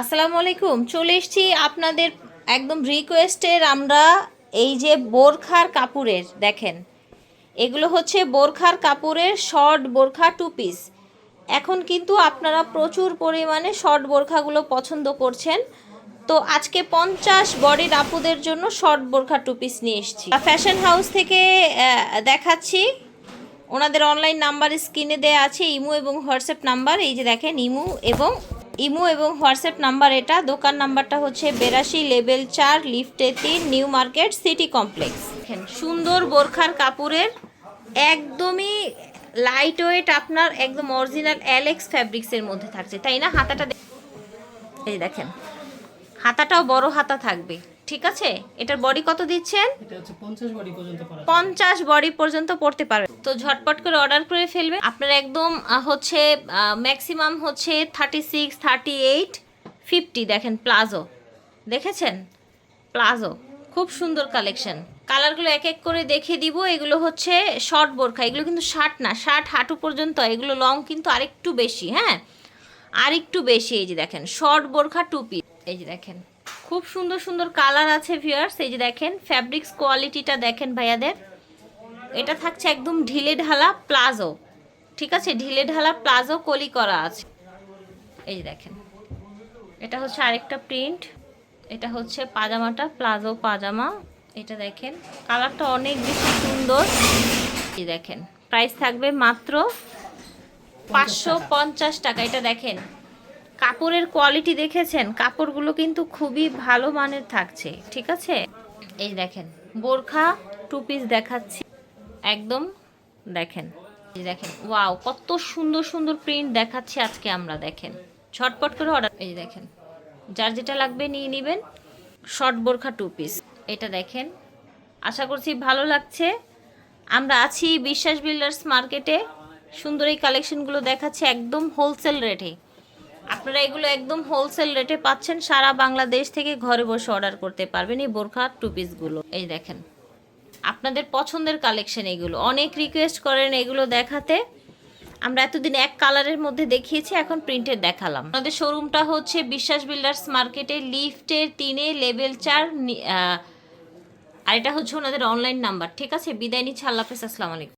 আসসালামু আলাইকুম চলে এসছি আপনাদের একদম রিকোয়েস্টের আমরা এই যে বোরখার কাপড়ের, দেখেন। এগুলো হচ্ছে বোরখার কাপড়ের শর্ট বোরখা টু পিস এখন কিন্তু আপনারা প্রচুর পরিমাণে শর্ট বোরখাগুলো পছন্দ করছেন। তো আজকে পঞ্চাশ বডির আপুদের জন্য শর্ট বোরখা টু পিস নিয়ে এসেছি। ফ্যাশন হাউস থেকে দেখাচ্ছি। ওনাদের অনলাইন নাম্বার স্ক্রিনে দেওয়া আছে, ইমো এবং হোয়াটসঅ্যাপ নাম্বার এই যে দেখেন, ইমো এবং ইমো এবং হোয়াটসঅ্যাপ নাম্বার এটা। দোকান নাম্বারটা হচ্ছে বেরাশি লেভেল চার, লিফটে তিন, নিউ মার্কেট, সিটি কমপ্লেক্স। সুন্দর বোরখার কাপড়ের একদমই লাইট ওয়েট আপনার একদম অরিজিনাল অ্যালেক্স ফ্যাব্রিক্সের মধ্যে থাকছে, তাই না? হাতাটা এই দেখেন, হাতাটাও বড় হাতা থাকবে। ঠিক আছে? এটার বডি কত দিচ্ছেন? পঞ্চাশ বডি পর্যন্ত পড়তে পারবে। তো ঝটপট করে অর্ডার করে ফেলবে আপনার একদম হচ্ছে ম্যাক্সিমাম হচ্ছে thirty six thirty eight fifty দেখেন প্লাজো দেখেছেন? প্লাজো খুব সুন্দর কালেকশন কালারগুলো এক এক করে দেখে দিব। এগুলো হচ্ছে শর্ট বোরখা। এগুলো কিন্তু শার্ট না শার্ট হাঁটু পর্যন্ত। এগুলো লং কিন্তু আরেকটু বেশি হ্যাঁ? আরেকটু বেশি এই যে দেখেন শর্ট বোরখা টুপি এই যে দেখেন খুব সুন্দর সুন্দর কালার আছে ভিউয়ার্স এই যে দেখেন ফ্যাব্রিক্স কোয়ালিটিটা দেখেন ভাইয়াদের। এটা থাকছে একদম ঢিলে ঢালা প্লাজো ঠিক আছে? ঢিলে ঢালা প্লাজো কলি করা আছে। এই যে দেখেন এটা হচ্ছে আরেকটা প্রিন্ট এটা হচ্ছে পাজামাটা প্লাজো পাজামা। এটা দেখেন কালারটা অনেক বেশি সুন্দর। এই দেখেন প্রাইস থাকবে মাত্র পাঁচশো পঞ্চাশ টাকা। এটা দেখেন কাপড়ের কোয়ালিটি দেখেছেন, কাপড়গুলো কিন্তু খুবই ভালো মানের থাকছে, ঠিক আছে? এই দেখেন, বোরখা টু পিস দেখাচ্ছি, একদম দেখেন, এই দেখেন ওয়াও কত সুন্দর সুন্দর প্রিন্ট দেখাচ্ছি আজকে আমরা, দেখেন, ঝটপট করে অর্ডার এই দেখেন, যার যেটা লাগবে নিয়ে নেবেন শর্ট বোরখা টু পিস এটা দেখেন, আশা করছি ভালো লাগছে, আমরা আছি বিশ্বাস বিল্ডার্স মার্কেটে, সুন্দর এই কালেকশনগুলো দেখাচ্ছে একদম হোলসেল রেটে আপনারা এগুলো একদম হোলসেল রেটে পাচ্ছেন। সারা বাংলাদেশ থেকে ঘরে বসে অর্ডার করতে পারবেন এই বোরখা টু পিসগুলো এই দেখেন, আপনাদের পছন্দের কালেকশন এগুলো। অনেক রিকোয়েস্ট করেন এগুলো দেখাতে। আমরা এতদিন এক কালারের মধ্যে দেখিয়েছি, এখন প্রিন্টেড দেখালাম। আমাদের শোরুমটা হচ্ছে বিশ্বাস বিল্ডার্স মার্কেটে লিফটের তিনে লেভেল চার আর এটা হচ্ছে ওনাদের অনলাইন নাম্বার ঠিক আছে? বিদায় নিচ্ছে। আল্লাহ হাফেজ। আসসালামু আলাইকুম।